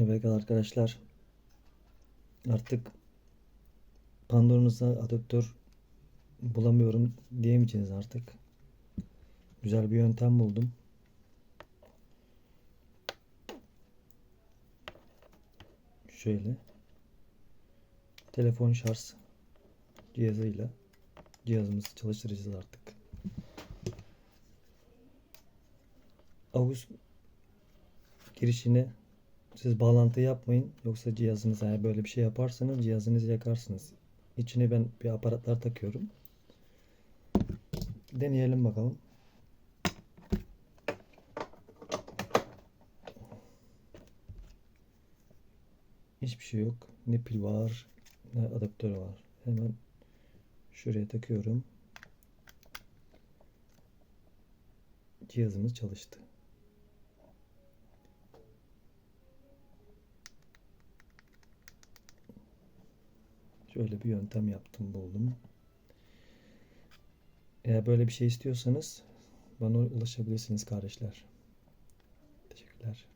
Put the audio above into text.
Evet arkadaşlar. Artık Pandora'nıza adaptör bulamıyorum diyemeyeceğiz artık. Güzel bir yöntem buldum. Şöyle. Telefon şarj cihazıyla cihazımızı çalıştıracağız artık. AUX girişine siz bağlantı yapmayın. Yoksa cihazınız eğer böyle bir şey yaparsanız cihazınızı yakarsınız. İçine ben bir aparatlar takıyorum. Deneyelim bakalım. Hiçbir şey yok. Ne pil var ne adaptör var. Hemen şuraya takıyorum. Cihazımız çalıştı. Şöyle bir yöntem yaptım buldum. Eğer böyle bir şey istiyorsanız bana ulaşabilirsiniz kardeşler. Teşekkürler.